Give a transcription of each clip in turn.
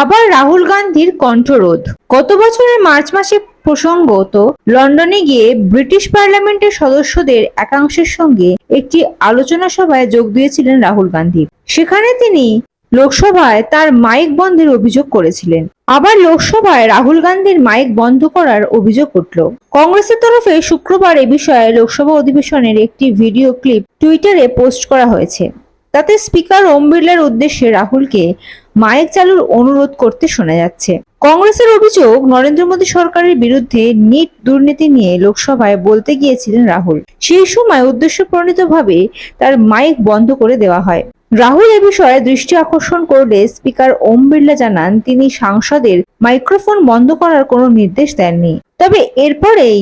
আবার রাহুল গান্ধীর কণ্ঠরোধ। গত বছরের মার্চ মাসে প্রসঙ্গত, লন্ডনে গিয়ে ব্রিটিশ পার্লামেন্টের সদস্যদের একাংশের সঙ্গে একটি আলোচনা সভায় যোগ দিয়েছিলেন রাহুল গান্ধী। সেখানে তিনি লোকসভায় তার মাইক বন্ধের অভিযোগ করেছিলেন। আবার লোকসভায় রাহুল গান্ধীর মাইক বন্ধ করার অভিযোগ উঠল। কংগ্রেসের তরফে শুক্রবার এ বিষয়ে লোকসভা অধিবেশনের একটি ভিডিও ক্লিপ টুইটারে পোস্ট করা হয়েছে। তাতে স্পিকার ওম বিড়লার উদ্দেশ্যে রাহুলকে মাইক চালুর অনুরোধ করতে শোনা যাচ্ছে। কংগ্রেসের অভিযোগ, নরেন্দ্র মোদী সরকারের বিরুদ্ধে নিট দুর্নীতি নিয়ে লোকসভায় বলতে গিয়েছিলেন রাহুল। সেই সময় উদ্দেশ্যপ্রণীতভাবে তার মাইক বন্ধ করে দেওয়া হয়। রাহুল এ বিষয়ে দৃষ্টি আকর্ষণ করলে স্পিকার ওম বিড়লা জানান, তিনি সাংসদের মাইক্রোফোন বন্ধ করার কোনো নির্দেশ দেননি। তবে এরপরেই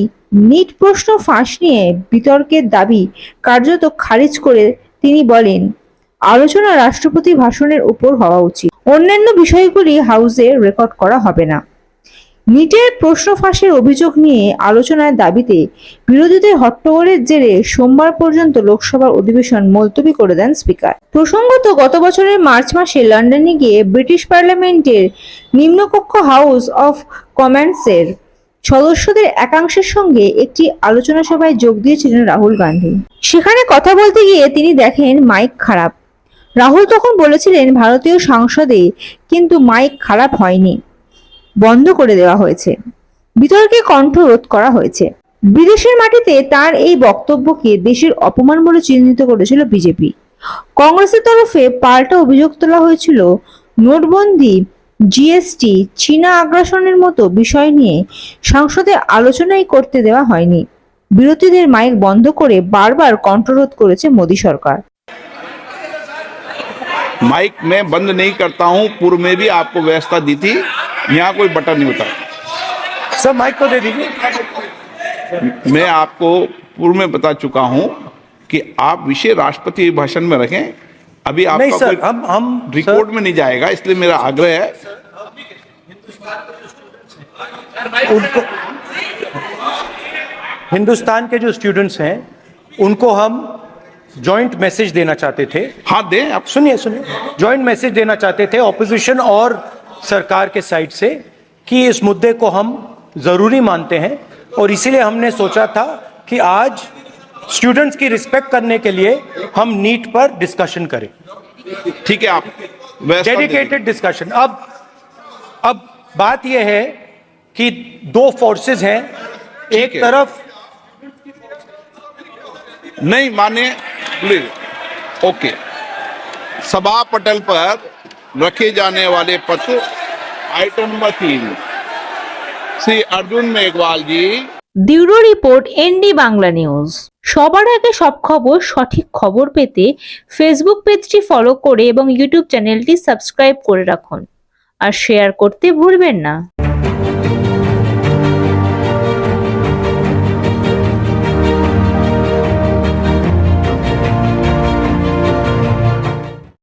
নিট প্রশ্ন ফাঁস নিয়ে বিতর্কের দাবি কার্যত খারিজ করে তিনি বলেন আলোচনা রাষ্ট্রপতি ভাষণের উপর হওয়া উচিত। অন্যান্য বিষয়গুলি হাউসে রেকর্ড করা হবে না। নিটের প্রশ্ন ফাঁসের অভিযোগ নিয়ে আলোচনার দাবিতে বিরোধীদের হট্টগোলের জেরে সোমবার পর্যন্ত লোকসভার অধিবেশন মুলতবি করে দেন স্পিকার। প্রসঙ্গত, গত বছরের মার্চ মাসে লন্ডনে গিয়ে ব্রিটিশ পার্লামেন্টের নিম্নকক্ষ হাউস অফ কমন্সের সদস্যদের একাংশের সঙ্গে একটি আলোচনা সভায় যোগ দিয়েছিলেন রাহুল গান্ধী। সেখানে কথা বলতে গিয়ে তিনি দেখেন মাইক খারাপ। রাহুল তখন বলেছিলেন, ভারতীয় সংসদে কিন্তু মাইক খারাপ হয়নি। বন্ধ করে দেওয়া হয়েছে। বিতর্কে কণ্ঠরোধ করা হয়েছে। বিদেশের মাটিতে তার এই বক্তব্যকে দেশের অপমান বলে চিহ্নিত করেছিল বিজেপি। কংগ্রেসের তরফে পাল্টা অভিযোগ তোলা হয়েছিল, নোটবন্দি জিএসটি চীনা আগ্রাসনের মতো বিষয় নিয়ে সংসদে আলোচনাই করতে দেওয়া হয়নি। বিরোধীদের মাইক বন্ধ করে বারবার কণ্ঠরোধ করেছে মোদী সরকার। माइक मैं बंद नहीं करता हूँ पूर्व में भी आपको व्यवस्था दी थी यहाँ कोई बटन नहीं होता। सर माइक को दे दीजिए। मैं आपको पूर्व में बता चुका हूँ कि आप विषय राष्ट्रपति भाषण में रखें अभी नहीं आपका सर हम हम रिकॉर्ड में नहीं जाएगा इसलिए मेरा आग्रह है। उनको हिंदुस्तान के जो स्टूडेंट्स हैं उनको हम जॉइंट मैसेज देना चाहते थे। हाँ दें आप सुनिए सुनिए। ज्वाइंट मैसेज देना चाहते थे ऑपोजिशन और सरकार के साइड से कि इस मुद्दे को हम ज़रूरी मानते हैं और इसीलिए हमने सोचा था कि आज स्टूडेंट्स की रिस्पेक्ट करने के लिए हम नीट पर डिस्कशन करें। ठीक है आप। डेडिकेटेड डिस्कशन अब अब बात यह है कि दो फोर्सेस हैं। एक है। तरफ़ नहीं माने प्लीज ओके सभा पटल पर रखे जाने वाले पत्र आइटम नंबर तीन Shri Arjun Meghwal ji bureau report ND Bangla news সবার আগে সব খবর সঠিক খবর পেতে ফেসবুক পেজটি ফলো করে এবং ইউটিউব চ্যানেলটি সাবস্ক্রাইব করে রাখুন আর শেয়ার করতে ভুলবেন না